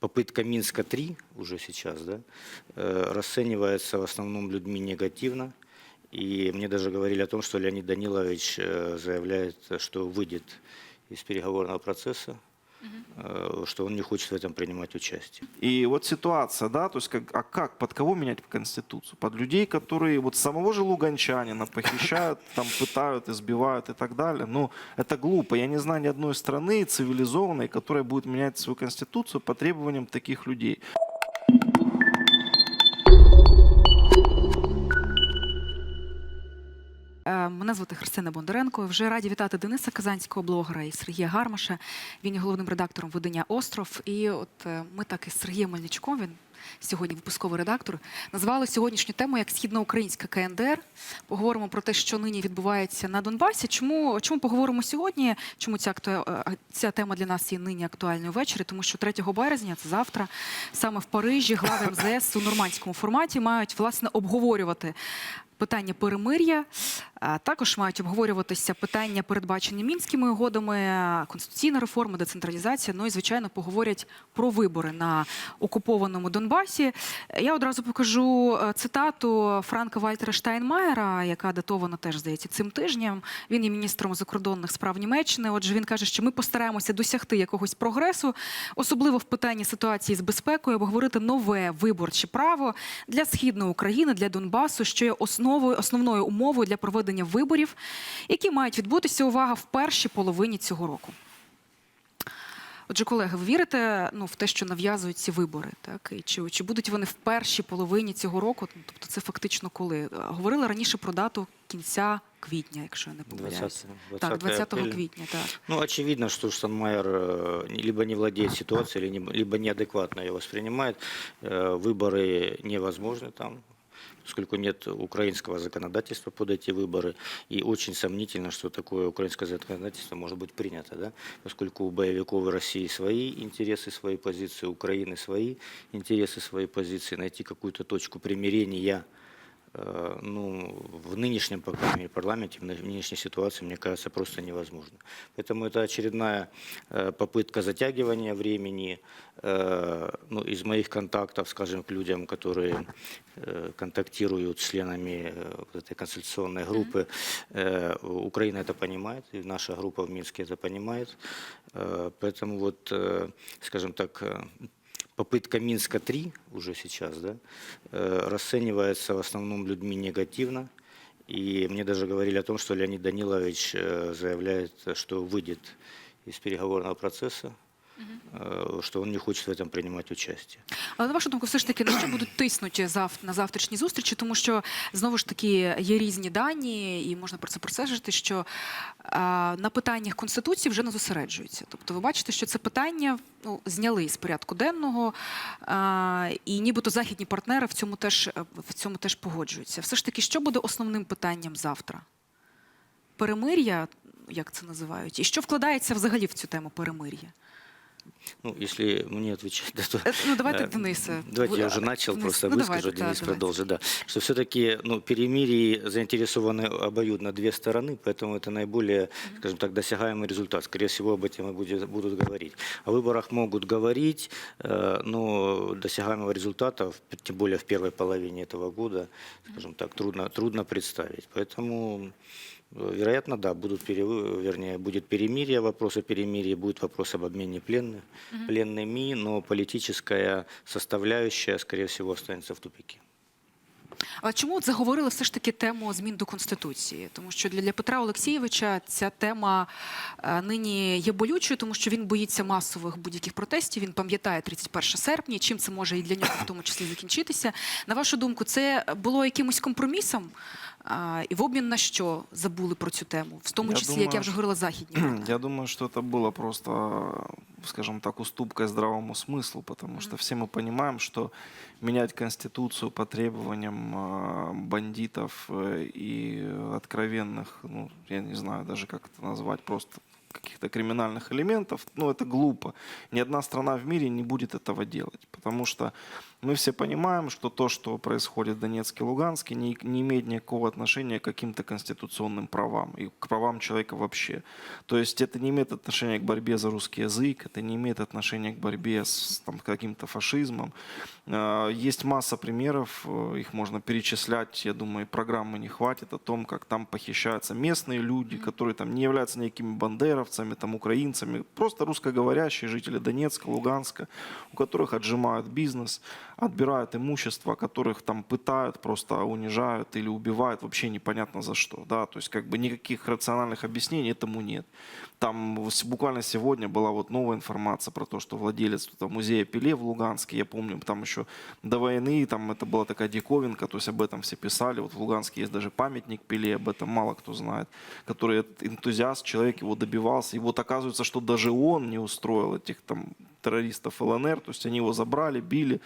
попытка Минска-3 уже сейчас, да, э, расценивается в основном людьми негативно. И мне даже говорили о том, что Леонид Данилович э, заявляет, что выйдет из переговорного процесса, э, что он не хочет в этом принимать участие. И вот ситуация, да, то есть как, а как, под кого менять Конституцию? Под людей, которые вот самого же Луганчанина похищают, там пытают, избивают и так далее. Ну, это глупо. Я не знаю ни одной страны цивилизованной, которая будет менять свою Конституцию по требованиям таких людей. Мене звати Христина Бондаренко. Вже раді вітати Дениса Казанського блогера і Сергія Гармаша. Він є головним редактором видання Остров. І от е, ми так із Сергієм Мельничком, він сьогодні випусковий редактор, назвали сьогоднішню тему як східноукраїнська КНДР. Поговоримо про те, що нині відбувається на Донбасі. Чому, чому поговоримо сьогодні? Чому ця, е, ця тема для нас є нині актуальною ввечері? Тому що 3 березня, це завтра, саме в Парижі, глави МЗС у нормандському форматі мають власне обговорювати питання перемир'я. Також мають обговорюватися питання, передбачені мінськими угодами, конституційна реформа, децентралізація. Ну і звичайно поговорять про вибори на окупованому Донбасі. Я одразу покажу е, цитату Франка Вальтера Штайнмаєра, яка датована теж здається цим тижнем. Він є міністром закордонних справ Німеччини. Отже, він каже, що ми постараємося досягти якогось прогресу, особливо в питанні ситуації з безпекою, обговорити нове виборче право для східної України, для Донбасу, що є основою основною умовою для проведення виборів, які мають відбутися увага в першій половині цього року. Отже, колеги, ви вірите ну, в те, що нав'язують ці вибори? Так? І чи, чи будуть вони в першій половині цього року? Ну, Тобто це фактично коли? Е, Говорили раніше про дату кінця квітня, якщо я не помиляюся. 20, Так, 20 апреля. квітня, так. Ну, очевидно, что Штанмайер э, либо не владеет ситуацией, либо- либо неадекватно ее воспринимает. Э, Выборы невозможны там, Поскольку нет украинского законодательства под эти выборы. И очень сомнительно, что такое украинское законодательство может быть принято, да? поскольку у боевиков России свои интересы, свои позиции, у Украины свои интересы, свои позиции. Найти какую-то точку примирения ну, в нынешнем, по крайней мере, парламенте, в ны- нынешней ситуации, мне кажется, просто невозможно. Поэтому это очередная э, попытка затягивания времени. Э, Ну, из моих контактов, скажем, к людям, которые э, контактируют с членами э, вот этой консультационной группы, э, Украина это понимает, и наша группа в Минске это понимает. Э, Поэтому вот, э, скажем так, э, попытка Минска-3 уже сейчас, да, э, расценивается в основном людьми негативно. И мне даже говорили о том, что Леонид Данилович э, заявляет, что выйдет из переговорного процесса, э, что он не хочет в этом принимать участие. Але на вашу думку, все ж таки, на що будуть тиснути зав... на завтрашні зустрічі, тому що знову ж таки є різні дані, і можна про це просежити, що а, на питаннях конституції вже не зосереджуються. Тобто, ви бачите, що це питання ну, зняли з порядку денного, а, і нібито західні партнери в цьому теж в цьому теж погоджуються. Все ж таки, що буде основним питанням завтра? Перемир'я, як це називають, і що вкладається взагалі в цю тему перемир'я? Ну, если мне отвечать, да, то... Е, Ну, давайте, Э, Денисе. Давайте я уже начал, Денис, просто ну, выскажу, давайте, да, Денис давайте. продолжит, да. Что все-таки ну, перемирии заинтересованы обоюдно две стороны, поэтому это наиболее, скажем так, досягаемый результат. Скорее всего, об этом и будет- будут говорить. О выборах могут говорить, э, но досягаемого результата, тем более в первой половине этого года, скажем так, трудно, трудно представить. Поэтому э, Вероятно, да, будут перевы- вернее, будет перемирие, вопрос о перемирии, будет вопрос об обмене пленных, пленными, но политическая составляющая, скорее всего, останется в тупике. А чому от заговорили все ж таки тему змін до конституції? Тому що для, для Петра Олексійовича ця тема е, нині є болючою, тому що він боїться масових будь-яких протестів. Він пам'ятає 31 серпня. і Чим це може і для нього в тому числі закінчитися? На вашу думку, це було якимось компромісом? А, і в обмін на що забули про цю тему, в тому Я числі, як я думаю, вже говорила, західні партнери? Я думаю, что это было просто, скажем так, уступкой здравому смыслу, потому что все мы понимаем, что менять Конституцию по требованиям э, бандитов э, и откровенных, ну, я не знаю даже, как это назвать, просто каких-то криминальных элементов, ну, это глупо. Ни одна страна в мире не будет этого делать, потому что мы все понимаем, что то, что происходит в Донецке и Луганске, не, не имеет никакого отношения к каким-то конституционным правам и к правам человека вообще. То есть это не имеет отношения к борьбе за русский язык, это не имеет отношения к борьбе с там, каким-то фашизмом. Э, Есть масса примеров, э, их можно перечислять, я думаю, программы не хватит, о том, как там похищаются местные люди, которые там не являются никакими бандеровцами, там, украинцами, просто русскоговорящие жители Донецка, Луганска, у которых отжимают бизнес, отбирают имущество, которых там пытают, просто унижают или убивают, вообще непонятно за что. Да? То есть как бы никаких рациональных объяснений этому нет. Там буквально сегодня была вот новая информация про то, что владелец там, музея Пеле в Луганске, я помню, там еще до войны, там это была такая диковинка, то есть об этом все писали. Вот в Луганске есть даже памятник Пеле, об этом мало кто знает, который этот энтузиаст, человек его добивался. И вот оказывается, что даже он не устроил этих там террористов ЛНР, то есть они его забрали, били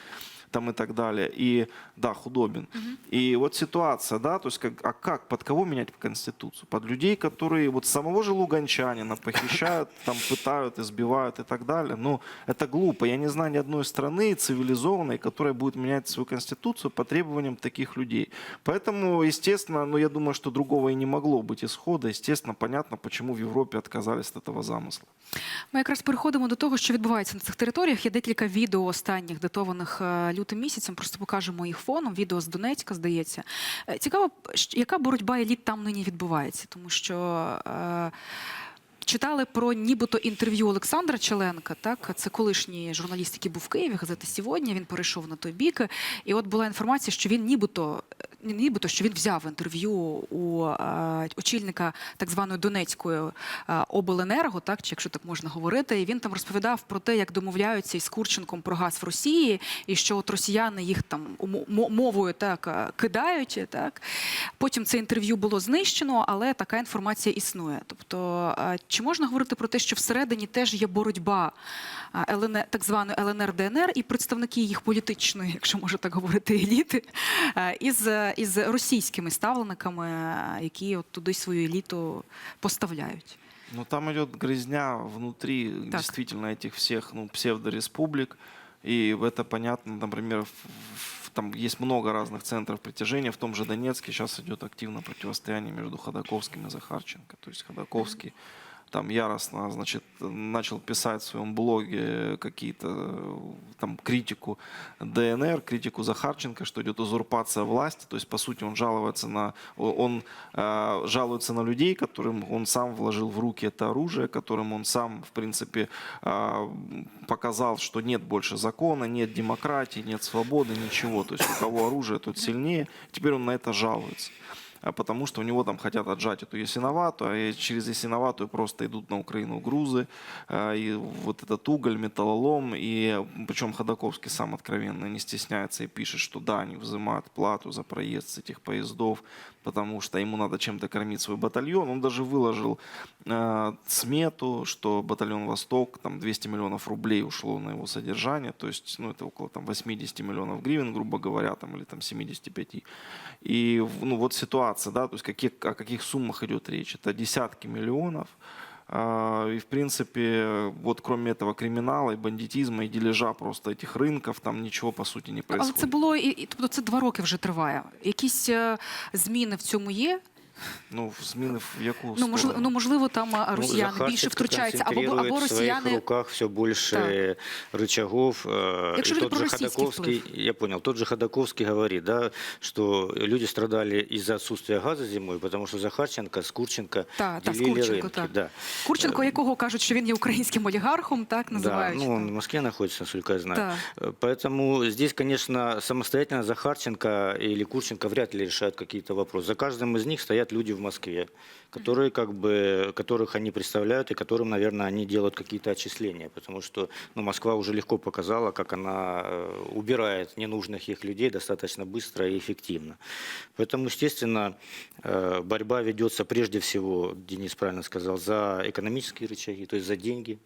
там и так далее. И да, худобин. И вот ситуация, да, то есть как, а как, под кого менять Конституцию? Под людей, которые вот самого же луганчанина похищают, там пытают, избивают и так далее. Ну, это глупо. Я не знаю ни одной страны цивилизованной, которая будет менять свою Конституцию по требованиям таких людей. Поэтому, естественно, ну, я думаю, что другого и не могло быть исхода. Естественно, понятно, почему в Европе отказались от этого замысла. Ми якраз переходимо до того, що відбувається на цих територіях. Є декілька відео останніх датованих е, Лютим місяцем. Просто покажемо їх фоном. Відео з Донецька, здається. Е, Цікаво, яка боротьба еліт там нині відбувається, тому що. Е, Читали про нібито інтерв'ю Олександра Челенка, так це колишній журналіст, який був в Києві, газета сьогодні. Він перейшов на той бік. І от була інформація, що він нібито нібито що він взяв інтерв'ю у е, очільника так званої Донецької е, обленерго, так чи якщо так можна говорити, і він там розповідав про те, як домовляються із Курченком про газ в Росії, і що от росіяни їх там мовою так е, кидають. Так потім це інтерв'ю було знищено, але така інформація існує. Тобто, чи можна говорити про те, що всередині теж є боротьба ЛНР, так званої ЛНР ДНР і представники їх політичної, якщо можна так говорити, еліти, із, із російськими ставленниками, е, які от туди свою еліту поставляють. Ну, там идет грязня внутри Так. действительно этих всех ну, псевдореспублик. И это понятно, например, в- в- там есть много разных центров притяжения. В том же Донецке сейчас идет активное противостояние между Ходоковским и Захарченко. То есть Ходоковский там яростно, значит, начал писать в своем блоге какие-то э, там критику ДНР, критику Захарченко, что идет узурпация власти. То есть, по сути, он жалуется на, он э, жалуется на людей, которым он сам вложил в руки это оружие, которым он сам, в принципе, э, показал, что нет больше закона, нет демократии, нет свободы, ничего. То есть, у кого оружие, тот сильнее. Теперь он на это жалуется потому что у него там хотят отжать эту Ясиновату, а через Ясиноватую просто идут на Украину грузы, а, и вот этот уголь, металлолом, и причем Ходаковский сам откровенно не стесняется и пишет, что да, они взимают плату за проезд с этих поездов, потому что ему надо чем-то кормить свой батальон. Он даже выложил э, смету, что батальон «Восток», там 200 миллионов рублей ушло на его содержание, то есть, ну, это около там 80 миллионов гривен, грубо говоря, там, или там 75. И, ну, вот ситуация, да, то есть какие, о каких суммах идет речь? Это десятки миллионов, И, в принципе, вот кроме этого криминала и бандитизма, и дележа просто этих рынков, там ничего, по сути, не Але происходит. це було і, і тобто це два роки вже триває. Якісь е, зміни в цьому є. Ну, в зміни в яку Ну сторону? можливо, ну можливо, там а, Ну, росіяни більше Захарченко втручаються, або концентрирует або в своих росіяни. руках все больше рычагов. э, Якщо и говорити тот про же російський Ходаковский, я понял, тот же Ходаковский говорит, да, что люди страдали из-за отсутствия газа зимой, потому что Захарченко с Курченко Та, та, з делили Курченко, рынки. так. Да. Курченко, якого кажуть, що він є українським олігархом, так Да, називають. ну он в Москве находится, насколько я знаю. Да. Э, Поэтому здесь, конечно, самостоятельно Захарченко или Курченко вряд ли решают какие-то вопросы. За каждым из них стоят люди в Москве, которые как бы, которых они представляют и которым, наверное, они делают какие-то отчисления, потому что ну, Москва уже легко показала, как она э, убирает ненужных их людей достаточно быстро и эффективно. Поэтому, естественно, э, борьба ведется прежде всего, Денис правильно сказал, за экономические рычаги, то есть за деньги,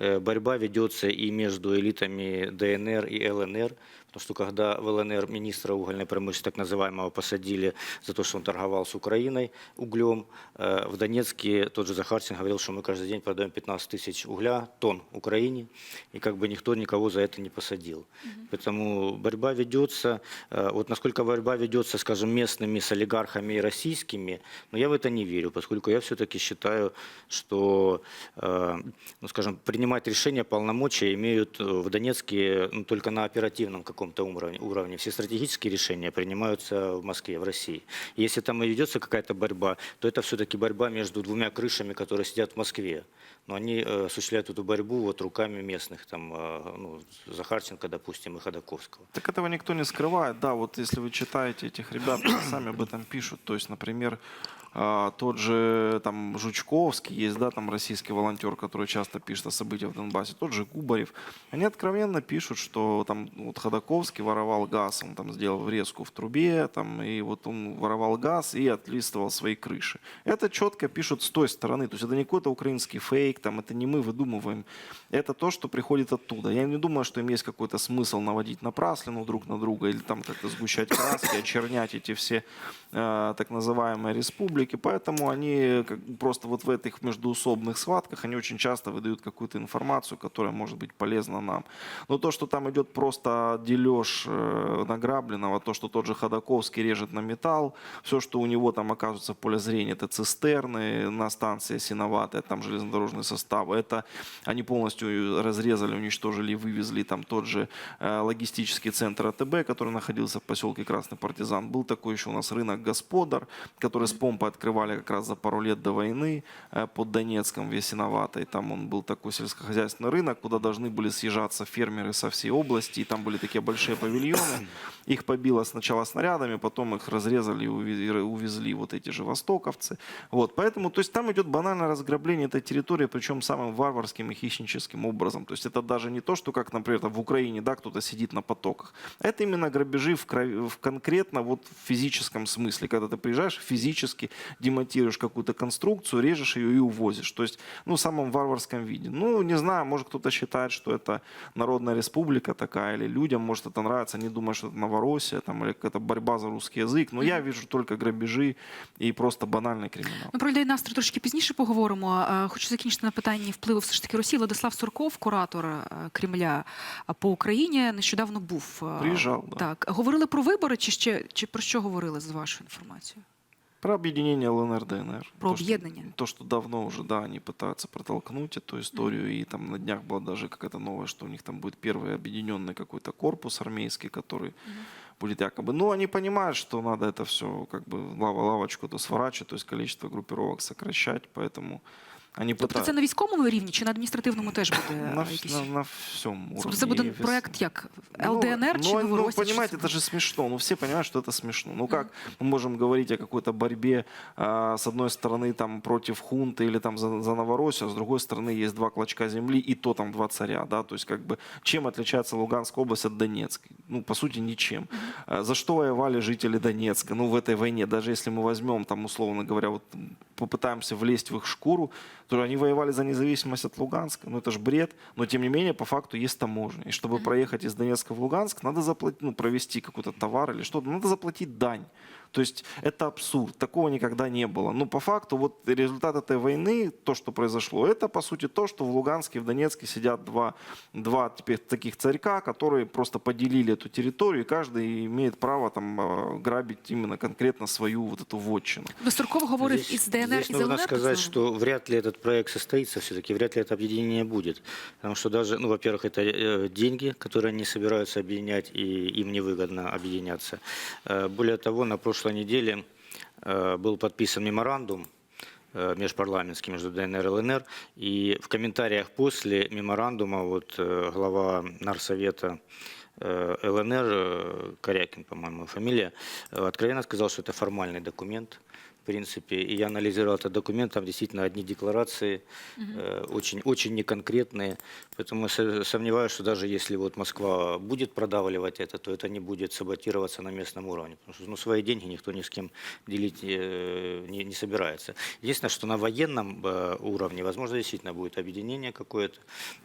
Э, борьба ведется и между элитами ДНР и ЛНР, Потому что когда в ЛНР министра угольной промышленности, так называемого, посадили за то, что он торговал с Украиной углем, э, в Донецке тот же Захарчин говорил, что мы каждый день продаем 15 тысяч угля, тонн Украине, и как бы никто никого за это не посадил. Поэтому борьба ведется. Э, Вот насколько борьба ведется, скажем, местными с олигархами и российскими, но я в это не верю, поскольку я все-таки считаю, что, э, ну, скажем, принимать решения полномочия имеют в Донецке ну, только на оперативном каком-то уровне, уровне. Все стратегические решения принимаются в Москве, в России. Если там и ведется какая-то борьба, то это все-таки борьба между двумя крышами, которые сидят в Москве. Но они э, осуществляют эту борьбу вот руками местных, там, э, ну, Захарченко, допустим, и Ходоковского. Так этого никто не скрывает. Да, вот если вы читаете этих ребят, сами об этом пишут. То есть, например, тот же там Жучковский есть, да, там российский волонтер, который часто пишет о событиях в Донбассе, тот же Губарев. Они откровенно пишут, что там вот Ходоковский воровал газ, он там сделал врезку в трубе, там, и вот он воровал газ и отлистывал свои крыши. Это четко пишут с той стороны. То есть это не какой-то украинский фейк, там, это не мы выдумываем. Это то, что приходит оттуда. Я не думаю, что им есть какой-то смысл наводить напраслину друг на друга или там как-то сгущать краски, очернять эти все э, так называемые республики. Поэтому они просто вот в этих междуусобных схватках, они очень часто выдают какую-то информацию, которая может быть полезна нам. Но то, что там идет просто дележ э, награбленного, то, что тот же Ходаковский режет на металл, все, что у него там оказывается в поле зрения, это цистерны на станции Синоватая, там железнодорожные составы, это они полностью разрезали, уничтожили вывезли там тот же э, логистический центр АТБ, который находился в поселке Красный Партизан. Был такой еще у нас рынок Господар, который с помпой открывали как раз за пару лет до войны э, под Донецком в Ясиноватой. Там он был такой сельскохозяйственный рынок, куда должны были съезжаться фермеры со всей области. И там были такие большие павильоны. Их побило сначала снарядами, потом их разрезали и увезли вот эти же востоковцы. Вот, поэтому, то есть там идет банальное разграбление этой территории, причем самым варварским и хищническим образом. То есть это даже не то, что как, например, в Украине, да, кто-то сидит на потоках. Это именно грабежи в, в конкретно вот в физическом смысле, когда ты приезжаешь физически демонтируешь какую-то конструкцию, режешь ее и увозишь. То есть, ну, в самом варварском виде. Ну, не знаю, может кто-то считает, что это народная республика такая, или людям, может, это нравится, они думают, что это Новороссия, там, или какая-то борьба за русский язык. Но я вижу только грабежи і просто банальний кримінал. Ми про людей настрою трошки пізніше поговоримо. Е, Хочу закінчити на питанні впливу все ж таки Росії. Владислав Сурков, куратор е, Кремля е, по Україні, нещодавно був. е, Приїжджав, да. Так. Говорили про вибори, чи ще чи про що говорили з вашою інформацією? Про объединение ЛНР, ДНР. Про То, что- объединение. То, что давно уже, да, они пытаются протолкнуть эту историю. И там на днях была даже какая-то новость, что у них там будет первый объединенный какой-то корпус армейский, который будет якобы... Ну, они понимают, что надо это все как бы лава лавочку то сворачивать, то есть количество группировок сокращать, поэтому они Тобто пытаются... це на військовому рівні чи на адміністративному теж буде на, е, вс- якісь? на, на всем уровне. Тобто це буде и вес- проект як Ну, ЛДНР чи ну, ну, Новоросія? чи понимаете, це? это же смешно. Ну, все понимают, что это смешно. Ну, как мы можем говорить о какой-то борьбе, а, с одной стороны, там, против хунты или там за, за Новороссию, а с другой стороны, есть два клочка земли, и то там два царя, да, то есть, как бы, чем отличается Луганская область от Донецкой? Ну, по сути, ничем. А, За что воевали жители Донецка? Ну, в этой войне, даже если мы возьмем, там, условно говоря, вот м, попытаемся влезть в их шкуру, то они воевали за независимость от Луганска. Ну, это же бред. Но, тем не менее, по факту есть таможня. И чтобы проехать из Донецка в Луганск, надо заплатить, ну, провести какой-то товар или что-то, надо заплатить дань. То есть это абсурд. Такого никогда не было. Но по факту вот результат этой войны, то, что произошло, это по сути то, что в Луганске и в Донецке сидят два, два теперь таких царька, которые просто поделили эту территорию, и каждый имеет право там э, грабить именно конкретно свою вот эту вотчину. Ну, Сурков говорив Здесь- із ДНР здесь з нужно ЛНР. сказать, что вряд ли этот проект состоится все-таки, вряд ли это объединение будет. Потому что даже, ну, во-первых, это э, деньги, которые они собираются объединять, и им невыгодно объединяться. Э, Более того, на прошлой неделе э, был подписан меморандум э, межпарламентский между ДНР и ЛНР. И в комментариях после меморандума вот э, глава Нарсовета ЛНР, Корякин, по-моему, фамилия, откровенно сказал, что это формальный документ. В принципе, и я анализировал этот документ, там действительно одни декларации, э, очень, очень неконкретные, поэтому сомневаюсь, что даже если вот Москва будет продавливать это, то это не будет саботироваться на местном уровне, потому что ну, свои деньги никто ни с кем делить э, не, не собирается. Единственное, что на военном э, уровне, возможно, действительно будет объединение какое-то,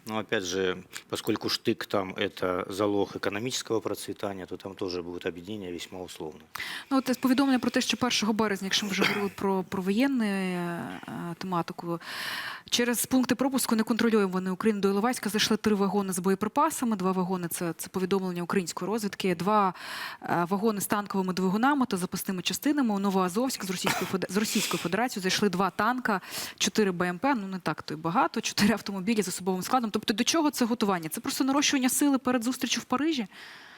но опять же, поскольку штык там это залог экономического процветания, то там тоже будет объединение весьма условно. Ну, от повідомлення про те, що 1 березня, якщо ми вже говорили про, про воєнну е, тематику, через пункти пропуску неконтрольованої України до Іловайська зайшли три вагони з боєприпасами. Два вагони це, це повідомлення української розвідки, два е, вагони з танковими двигунами та запасними частинами. У Новоазовськ з Російської з Російською Федерацією зайшли два танка, чотири БМП. Ну не так то й багато, чотири автомобілі з особовим складом. Тобто до чого це готування? Це просто нарощування сили перед зустрічю в Парижі.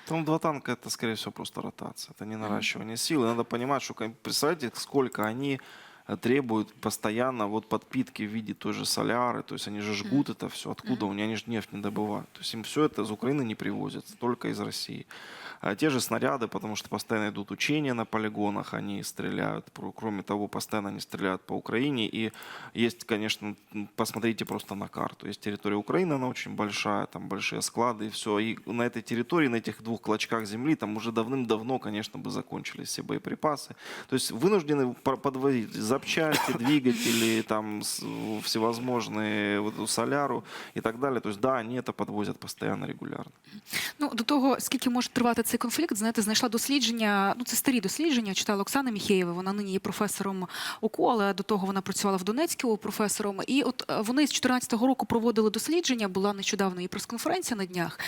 Там два танка это, скорее всего, просто ротация. Это не наращивание сил. И надо понимать, что представляете, сколько они э, требуют постоянно вот подпитки в виде той же соляры, то есть они же жгут это все. Откуда у них они же нефть не добывают? То есть им все это из Украины не привозят, только из России. А те же снаряды, потому что постоянно идут учения на полигонах, они стреляют. Кроме того, постоянно они стреляют по Украине. И есть, конечно, посмотрите просто на карту. Есть территория Украины, она очень большая, там большие склады и все. И на этой территории, на этих двух клочках земли, там уже давным-давно, конечно, бы закончились все боеприпасы. То есть вынуждены подвозить запчасти, двигатели, там всевозможные вот, соляру и так далее. То есть да, они это подвозят постоянно, регулярно. Ну до того, скільки може тривати цей конфлікт, знаєте, знайшла дослідження. Ну це старі дослідження. Читала Оксана Міхеєва. Вона нині є професором УКУ, але до того вона працювала в Донецьку професором. І от е, вони з 2014 року проводили дослідження. Була нещодавно і прес-конференція на днях.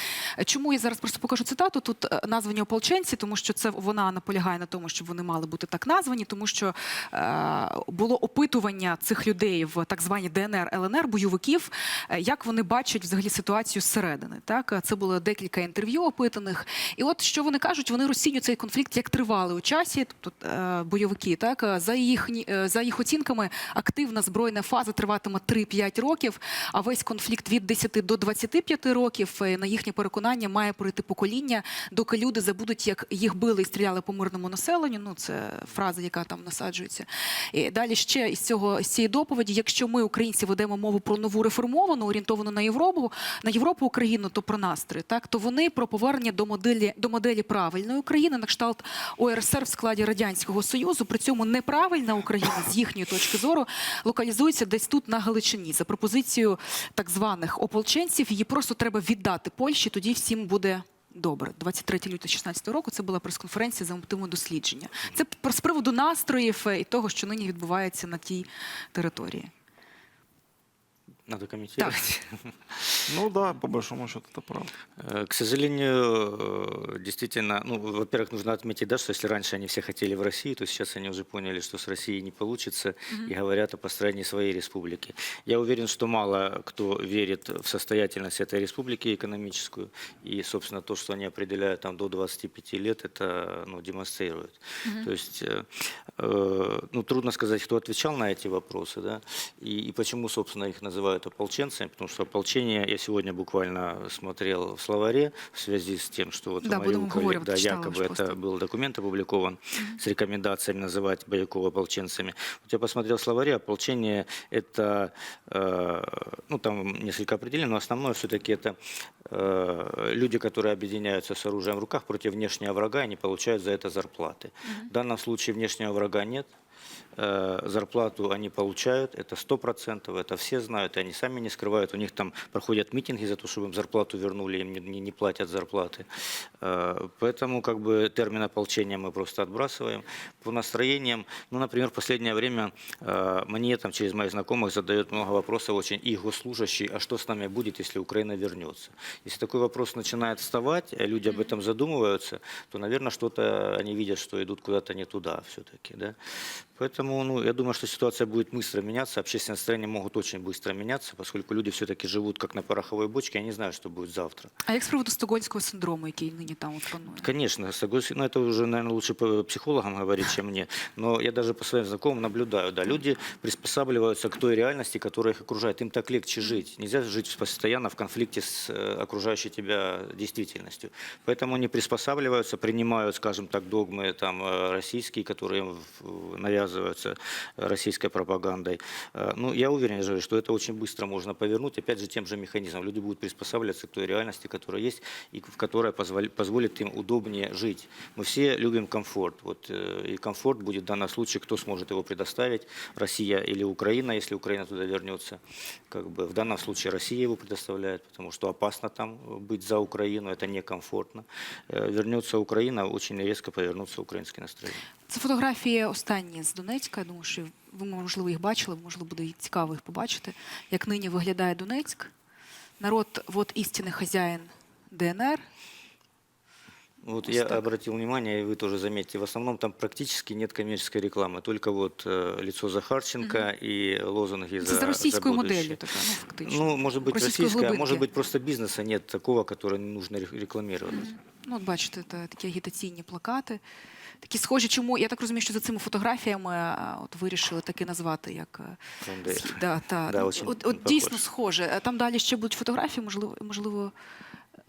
Чому я зараз просто покажу цитату? Тут е, названі ополченці, тому що це вона наполягає на тому, щоб вони мали бути так названі, тому що е, було опитування цих людей в так званій ДНР ЛНР бойовиків, е, як вони бачать взагалі ситуацію зсередини. Так це було декілька інтерв'ю опитаних. І от що вони кажуть, вони розцінюють цей конфлікт як тривалий у часі, тобто е, бойовики. Так е, за їхні е, за їх оцінками, активна збройна фаза триватиме 3-5 років, а весь конфлікт від 10 до 25 років. На їхнє переконання має пройти покоління, доки люди забудуть, як їх били і стріляли по мирному населенню. Ну це фраза, яка там насаджується. І далі ще із цього з цієї доповіді, якщо ми, українці, ведемо мову про нову реформовану, орієнтовану на Європу, на Європу Україну, то про настрої, так то вони про повернення до моделі до моделі правильної України на кшталт ОРСР в складі радянського союзу. При цьому неправильна Україна з їхньої точки зору локалізується десь тут на Галичині. За пропозицією так званих ополченців, її просто треба віддати Польщі. Тоді всім буде. Добре, 23 лютого 2016 року це була прес-конференція за мотивом дослідження. Це з приводу настроїв е, і того, що нині відбувається на тій території. Надо комментировать. Ну да, по большому счету это правда. Э, К сожалению, э, действительно, ну, во-первых, нужно отметить, да, что если раньше они все хотели в Россию, то сейчас они уже поняли, что с Россией не получится, и говорят о построении своей республики. Я уверен, что мало кто верит в состоятельность этой республики экономическую, и, собственно, то, что они определяют там до 25 лет, это ну, демонстрирует. То есть, э, э, ну, трудно сказать, кто отвечал на эти вопросы, да, и, и почему, собственно, их называют ополченцами, потому что ополчение, я сегодня буквально смотрел в словаре в связи с тем, что вот Да, Мариуполя, говорить, да, читала якобы это просто. был документ опубликован с рекомендациями называть боевиков ополченцами. Вот я посмотрел в словаре, ополчение это, э, ну там несколько определений, но основное все-таки это э, люди, которые объединяются с оружием в руках против внешнего врага и не получают за это зарплаты. В данном случае внешнего врага нет. Э, Зарплату они получают, это сто процентов, это все знают, и они сами не скрывают. У них там проходят митинги за то, чтобы им зарплату вернули, им не, не- не платят зарплаты. Э, Поэтому как бы термин ополчения мы просто отбрасываем. По настроениям, ну, например, в последнее время э, мне там через моих знакомых задают много вопросов очень и госслужащие, а что с нами будет, если Украина вернется? Если такой вопрос начинает вставать, люди об этом задумываются, то, наверное, что-то они видят, что идут куда-то не туда все-таки, да. Поэтому, ну, я думаю, что ситуация будет быстро меняться, общественные настроения могут очень быстро меняться, поскольку люди все-таки живут как на пороховой бочке, они знают, что будет завтра. А як з приводу стокгольмського синдрому, який нині там от панує? Конечно, согласен. Но это уже, наверное, лучше по психологам говорить, чем мне. Но я даже по своим знакомым наблюдаю, да, люди приспосабливаются к той реальности, которая их окружает. Им так легче жить. Нельзя жить постоянно в конфликте с э, окружающей тебя действительностью. Поэтому они приспосабливаются, принимают, скажем так, догмы там, э, российские, которые им в- навязываются российской пропагандой. Э, Ну, я уверен, я же говорю, что это очень быстро можно повернуть, опять же, тем же механизмом. Люди будут приспосабливаться к той реальности, которая есть, и в которая позволь- позволит им удобнее жить. Мы все любим комфорт. Вот, э, и комфорт будет в данном случае, кто сможет его предоставить, Россия или Украина, если Украина туда вернется. Как бы в данном случае Россия его предоставляет, потому что опасно там быть за Украину, это некомфортно. Э, Вернется Украина, очень резко повернутся украинские настроения. Це фотографії останні з Донецька. Я думаю, що ви, можливо, їх бачили, можливо, буде і цікаво їх побачити. Як нині виглядає Донецьк. Народ, вот істинний хазяїн ДНР. Вот Вот я так. обратил внимание, и вы тоже заметите, в основном там практически нет коммерческой рекламы, только вот э, лицо Захарченко и лозунги Це за, за російською за будущее. моделлю така, ну фактично. Ну, может быть, Російської российская, а глибинки. может быть, просто бизнеса нет такого, который не нужно ре- рекламировать. Ну, от бачите, та- такі агітаційні плакати. Такі схожі, чому я так розумію, що за цими фотографіями от вирішили таки назвати як е, да, та, Да, очень от, от дійсно схоже. Там далі ще будуть фотографії, можливо, можливо,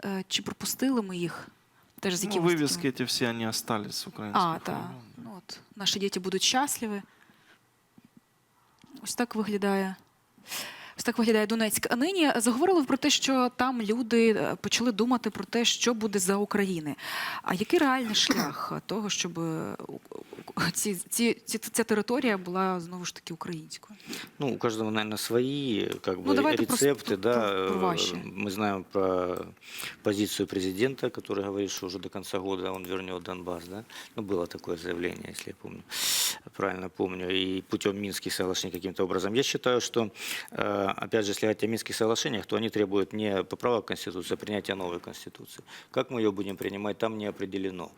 е, чи пропустили ми їх теж з Ну, якимось вывески эти все, они остались украинских А, так. Ну, от, наші діти будуть щасливі. Ось так виглядає. Ось так виглядає Донецьк. А нині заговорили ви про те, що там люди е, почали думати про те, що буде за України. А який реальний шлях того, щоб е, у- у- ці, ці, ці, ця територія була знову ж таки українською? Ну, у каждого, наверное, свои как Ну, бы, давайте просто рецепты, про- да. про- про Э, ваши. Мы знаем про позицию президента, который говорит, что уже до конца года он вернет Донбасс, да. Ну, было такое заявление, если я помню, правильно помню, и путем Минских соглашений каким-то образом. Я считаю, что, э, опять же, если говорить о Минских соглашениях, то они требуют не поправок в Конституцию, а принятия новой Конституции. Как мы ее будем принимать, там не определено.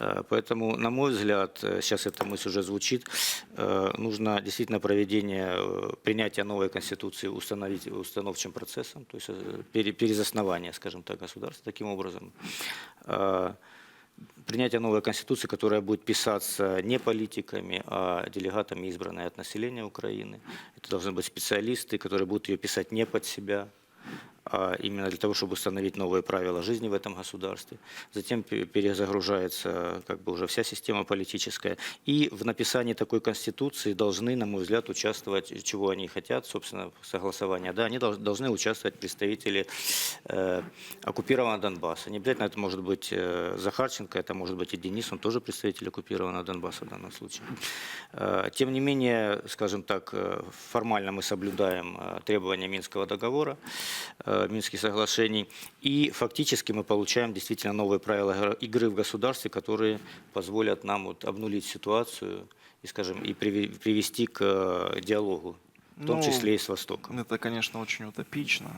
Э, Поэтому, на мой взгляд, э, сейчас эта мысль уже звучит, э, нужно действительно проведение, э, принятия новой Конституции установить установчим процессом, то есть э, пере- перезаснование, скажем так, государства таким образом. Принятие новой Конституции, которая будет писаться не политиками, а делегатами, избранной от населения Украины. Это должны быть специалисты, которые будут ее писать не под себя, именно для того, чтобы установить новые правила жизни в этом государстве. Затем пе- перезагружается как бы уже вся система политическая. И в написании такой конституции должны, на мой взгляд, участвовать, чего они хотят, собственно, согласования. Да, они дол- должны участвовать представители э, оккупированного Донбасса. Не обязательно это может быть э, Захарченко, это может быть и Денис, он тоже представитель оккупированного Донбасса в данном случае. Э, Тем не менее, скажем так, э, формально мы соблюдаем э, требования Минского договора, э, Минских соглашений, и фактически мы получаем действительно новые правила игр- игры в государстве, которые позволят нам вот обнулить ситуацию и, скажем, и приве- привести к э, диалогу, в том Ну, числе и с Востоком. Это, конечно, очень утопично.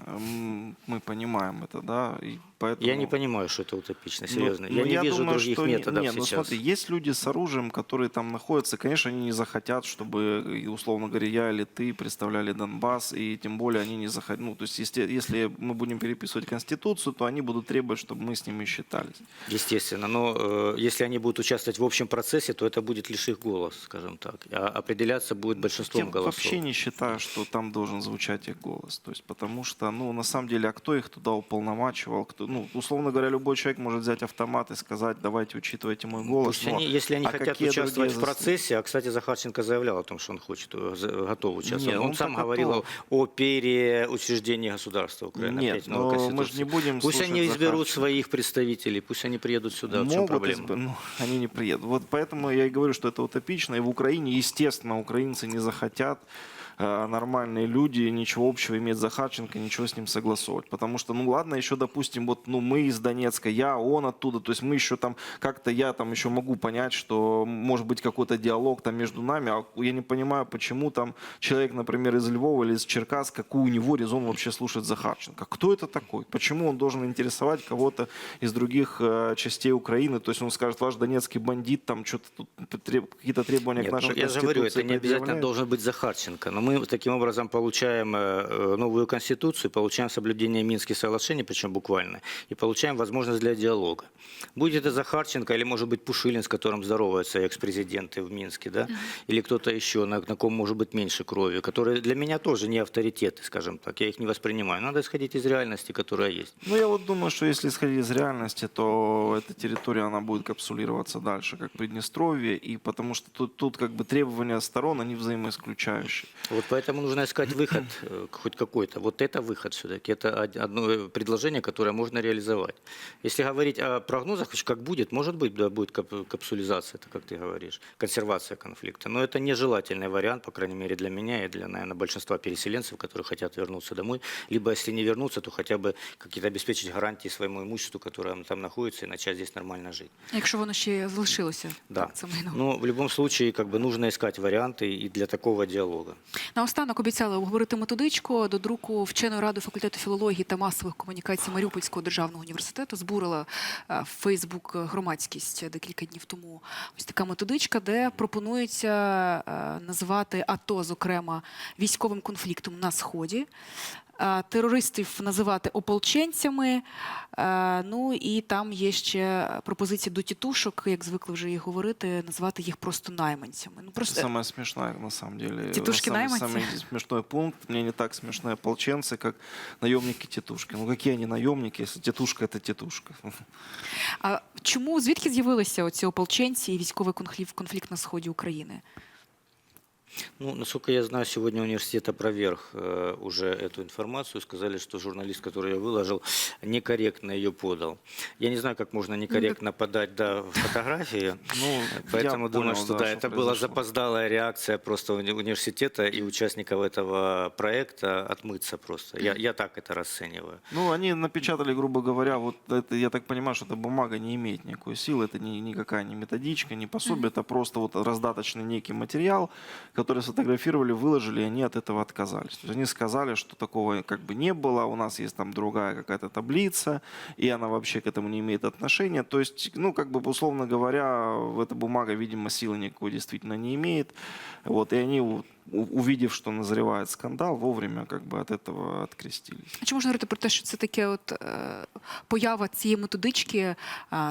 Мы понимаем это, да. И поэтому... Я не понимаю, что это утопично, Ну, серьезно. ну, я не вижу думаю, других что не- методов не, ну, сейчас. смотри, есть люди с оружием, которые там находятся, конечно, они не захотят, чтобы, условно говоря, я или ты представляли Донбасс, и тем более они не захотят, ну, то есть если, если мы будем переписывать Конституцию, то они будут требовать, чтобы мы с ними считались. Естественно, но э, если они будут участвовать в общем процессе, то это будет лишь их голос, скажем так. А определяться будет большинством Я голосов. вообще не считаю, что там должен звучать их голос. То есть, потому что, ну, на самом деле, а кто их туда уполномачивал? Кто, ну, условно говоря, любой человек может взять автомат и сказать, давайте учитывайте мой голос. Пусть но- они, если они а хотят участвовать в другие зас- процессе, а, кстати, Захарченко заявлял о том, что он хочет, э, за- готов участвовать. Не, он он сам говорил о, о переучреждении государства Украины. Нет, но мы же не будем Пусть они изберут своих представителей, пусть они приедут сюда. в чем Могут проблема? изб- ну, они не приедут. Вот поэтому я и говорю, что это утопично. И в Украине, естественно, украинцы не захотят э, нормальные люди ничего общего иметь с Захарченко, ничего с ним согласовывать. Потому что, ну ладно, еще, допустим, вот ну, мы из Донецка, я, он оттуда, то есть мы еще там, как-то я там еще могу понять, что может быть какой-то диалог там между нами, а я не понимаю, почему там человек, например, из Львова или из Черкас, какой у него резон вообще слушать Захарченко. Кто это такой? Почему он должен интересовать кого-то из других э, частей Украины? То есть он скажет, ваш донецкий бандит, там что-то тут какие-то требования Нет, к нашей ну, я же говорю, это не обязательно должен быть Захарченко. Но мы мы таким образом получаем э, новую конституцию, получаем соблюдение Минских соглашений, причем буквально, и получаем возможность для диалога. Будет это Захарченко или, может быть, Пушилин, с которым здороваются экс-президенты в Минске, да, или кто-то еще, на, на ком может быть меньше крови, которые для меня тоже не авторитеты, скажем так, я их не воспринимаю. Надо исходить из реальности, которая есть. Ну, я вот думаю, что если исходить из реальности, то эта территория, она будет капсулироваться дальше, как Приднестровье, и потому что тут, тут как бы требования сторон, они взаимоисключающие. Вот поэтому нужно искать выход, э, хоть какой-то. Вот это выход все-таки. Это од- одно э, предложение, которое можно реализовать. Если говорить о прогнозах, как будет, может быть, да, будет кап- капсулизация, это как ты говоришь, консервация конфликта. Но это нежелательный вариант, по крайней мере, для меня и для, наверное, большинства переселенцев, которые хотят вернуться домой. Либо, если не вернуться, то хотя бы какие-то обеспечить гарантии своему имуществу, которое там находится, и начать здесь нормально жить. Якщо воно ще залишилося, Да. так, це майно. Но в любом случае, как бы нужно искать варианты и для такого диалога. Наостанок обіцяли обговорити методичку до друку вченої ради факультету філології та масових комунікацій Маріупольського державного університету. Збурила е, в Фейсбук громадськість декілька днів тому. Ось така методичка, де пропонується назвати АТО, зокрема, військовим конфліктом на сході. е, Терористів називати ополченцями. е, Ну і там є ще пропозиції до тітушок, як звикли вже і говорити, назвати їх просто найманцями. Ну просто Самое смешное, на самом деле. Титушки самый, найманцы? самый смешной пункт. Мне не так смешны ополченцы, как наемники тетушки. Ну какие они наемники, если тетушка это тетушка? А чому звідки з'явилися оці ополченці і військовий конфлікт, конфлікт на сході України? Ну, насколько я знаю, сегодня университет опроверг э, уже эту информацию. Сказали, что журналист, который ее выложил, некорректно ее подал. Я не знаю, как можно некорректно подать да, фотографии. Ну, Поэтому я думаю, понял, что да, да, это была запоздалая реакция просто уни- университета и участников этого проекта отмыться просто. Я, я так это расцениваю. Ну, они напечатали, грубо говоря, вот это, я так понимаю, что эта бумага не имеет никакой силы, это не, никакая не методичка, не пособие, это просто вот раздаточный некий материал, который сфотографировали, выложили, они от этого отказались. То есть они сказали, что такого как бы не было, у нас есть там другая какая-то таблица, и она вообще к этому не имеет отношения. То есть, ну, как бы, условно говоря, эта бумага, видимо, силы никакой действительно не имеет. Вот, и они, увидев, что назревает скандал, вовремя как бы от этого открестились. А Чи можна говорити про те, що це таке от е, поява цієї методички, е,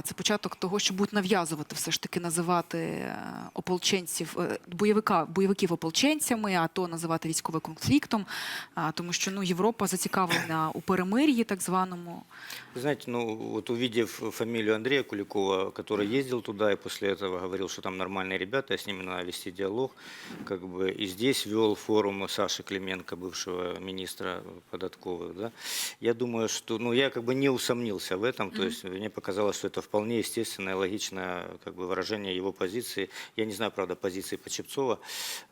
це початок того, що будуть нав'язувати все ж таки називати е, ополченців, е, бойовика, бойовиків ополченцями, а то називати військовим конфліктом, а, тому що ну, Європа зацікавлена у перемир'ї так званому. Вы знаете, ну вот увидев фамилию Андрея Куликова, который ездил туда и после этого говорил, что там нормальные ребята, с ними надо вести диалог, как бы и здесь вел форум Саши Клименко, бывшего министра податковых, да, я думаю, что, ну я как бы не усомнился в этом, то есть мне показалось, что это вполне естественное, логичное как бы выражение его позиции. Я не знаю, правда, позиции Почепцова,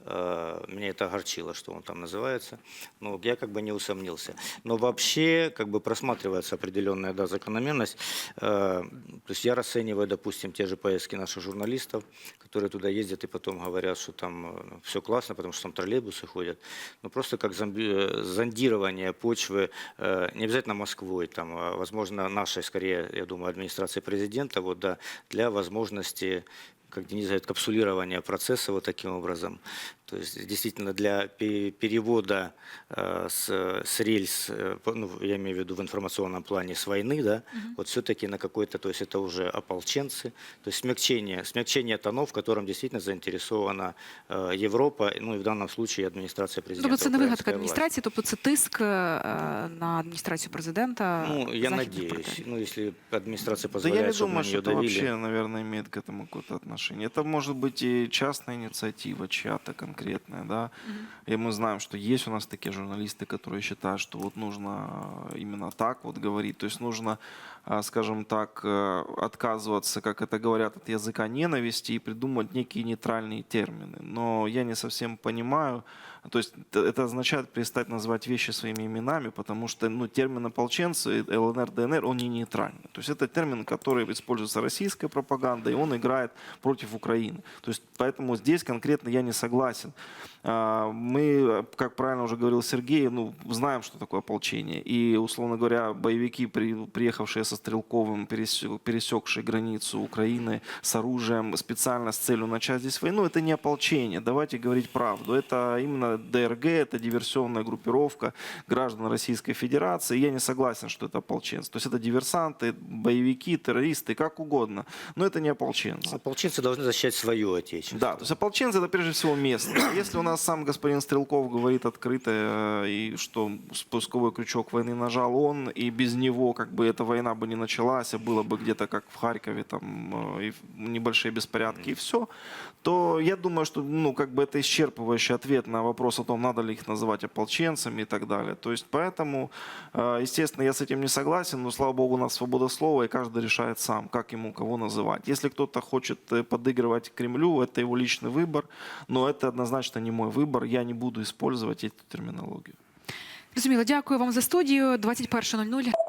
Э, меня это огорчило, что он там называется, но я как бы не усомнился. Но вообще как бы просматривается определенная да, закономерность. Э, То есть я расцениваю, допустим, те же поездки наших журналистов, которые туда ездят и потом говорят, что там все классно, потому что там троллейбусы ходят. Ну просто как э, зондирование почвы, э, не обязательно Москвой, там, а, возможно, нашей, скорее, я думаю, администрации президента, вот, да, для возможности как Денис говорит, капсулирования процесса вот таким образом. То есть действительно для пе- перевода э, с, с рельс, э, по- ну, я имею в виду в информационном плане с войны, да, вот все-таки на какой-то, то есть это уже ополченцы, то есть смягчение, смягчение тонов, в котором действительно заинтересована э, Европа, ну и в данном случае администрация президента. Тобто це не вигадка украинская власть. адміністрації, тобто це тиск е, на адміністрацію президента. Ну, я західних надеюсь, партнерів. ну если администрация Да я не позволяет, чтобы на думаю, что нее это давили. вообще, наверное, имеет к этому какое-то отношение. Это может быть и частная инициатива чья-то конкретная, да. И мы знаем, что есть у нас такие журналисты, которые считают, что вот нужно э, именно так вот говорить. То есть нужно, а, скажем так, э, отказываться, как это говорят, от языка ненависти и придумать некие нейтральные термины. Но я не совсем понимаю, то есть это означает перестать называть вещи своими именами, потому что ну, термин ополченцы, ЛНР, ДНР, он не нейтральный. То есть это термин, который используется российской пропагандой, и он играет против Украины. То есть поэтому здесь конкретно я не согласен. А, Мы, как правильно уже говорил Сергей, ну, знаем, что такое ополчение. И, условно говоря, боевики, при- приехавшие со Стрелковым, пересек- пересекшие границу Украины с оружием специально с целью начать здесь войну, это не ополчение. Давайте говорить правду. Это именно ДРГ, это диверсионная группировка граждан Российской Федерации. Я не согласен, что это ополченцы. То есть это диверсанты, боевики, террористы, как угодно. Но это не ополченцы. Ополченцы должны защищать свое отечество. Да, то есть ополченцы это прежде всего местные. Если у нас сам господин Стрелков говорит открыто, э, и что спусковой крючок войны нажал он, и без него как бы эта война бы не началась, а было бы где-то как в Харькове там э, и небольшие беспорядки и все, то я думаю, что ну как бы это исчерпывающий ответ на вопрос о том, надо ли их называть ополченцами и так далее. То есть поэтому, э, естественно, я с этим не согласен, но слава богу у нас свобода слова, и каждый решает сам, как ему кого называть. Если кто-то хочет подыгрывать Кремлю, это его личный выбор, но это однозначно не мой выбор, я не буду использовать эту терминологию. Зрозуміло, дякую вам за студію. 21.00.